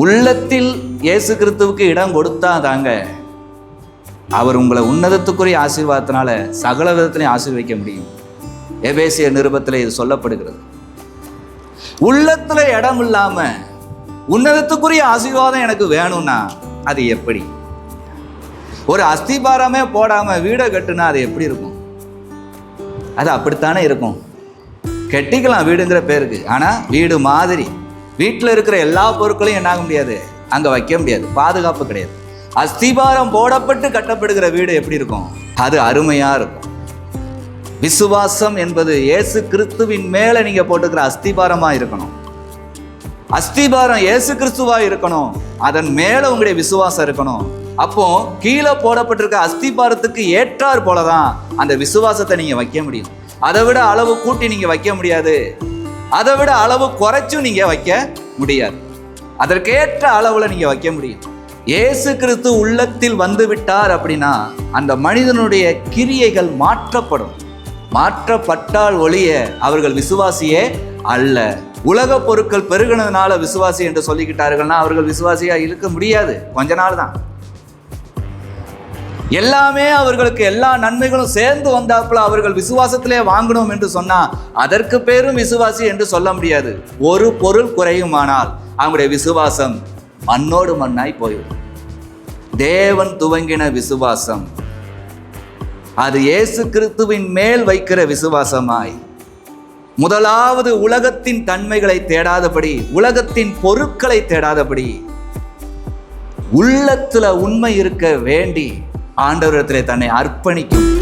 உள்ளத்தில் இயேசு கிறிஸ்துவுக்கு இடம் கொடுத்தா தாங்க அவர் உங்களை உன்னதத்துக்குரிய ஆசீர்வாதத்தினால சகல விதத்திலையும் ஆசீர்வதிக்க முடியும். எபேசிய நிருபத்தில் இது சொல்லப்படுகிறது. உள்ளத்தில் இடம் இல்லாம உன்னதத்துக்குரிய ஆசீர்வாதம் எனக்கு வேணும்னா அது எப்படி? ஒரு அஸ்திபாரமே போடாம வீடை கட்டுனா அது எப்படி இருக்கும்? அது அப்படித்தானே இருக்கும். கட்டிக்கலாம் வீடுங்கிற பேருக்கு. ஆனால் வீடு மாதிரி. வீட்டில் இருக்கிற எல்லா பொருட்களையும் என்னாக முடியாது? அங்கே வைக்க முடியாது. பாதுகாப்பு கிடையாது. அஸ்திபாரம் போடப்பட்டு கட்டப்படுகிற வீடு எப்படி இருக்கும்? அது அருமையாக இருக்கும். விசுவாசம் என்பது இயேசு கிறிஸ்துவின் மேலே நீங்கள் போட்டுக்கிற அஸ்திபாரமாக இருக்கணும். அஸ்திபாரம் இயேசு கிறிஸ்துவாக இருக்கணும். அதன் மேலே உங்களுடைய விசுவாசம் இருக்கணும். அப்போ கீழே போடப்பட்டிருக்க அஸ்திபாரத்துக்கு ஏற்றார் போலதான் அந்த விசுவாசத்தை நீங்கள் வைக்க முடியும். அதை விட அளவு கூட்டி நீங்கள் வைக்க முடியாது. அதை விட அளவு குறைச்சும் நீங்க வைக்க முடியாது. அதற்கேற்ற அளவுல நீங்க வைக்க முடியும். இயேசு கிறிஸ்து உள்ளத்தில் வந்து விட்டார் அப்படின்னா அந்த மனிதனுடைய கிரியைகள் மாற்றப்படும். மாற்றப்பட்டால் ஒழிய அவர்கள் விசுவாசியே அல்ல. உலக பொருட்கள் பெருகினதுனால விசுவாசி என்று சொல்லிக்கிட்டார்கள்னா அவர்கள் விசுவாசியா இருக்க முடியாது. கொஞ்ச நாள் தான் எல்லாமே அவர்களுக்கு எல்லா நன்மைகளும் சேர்ந்து வந்தாப்புல அவர்கள் விசுவாசத்திலே வாங்கணும் என்று சொன்னா அதற்கு பேரும் விசுவாசி என்று சொல்ல முடியாது. ஒரு பொருள் குறையுமானால் அவங்களுடைய விசுவாசம் மண்ணோடு மண்ணாய் போயிடும். தேவன் துவங்கின விசுவாசம். அது இயேசு கிறிஸ்துவின் மேல் வைக்கிற விசுவாசமாய். முதலாவது உலகத்தின் தன்மைகளை தேடாதபடி உலகத்தின் பொருட்களை தேடாதபடி உள்ளத்துல உண்மை இருக்க வேண்டி ஆண்டவரிடத்திலே தன்னை அர்ப்பணிக்கும்.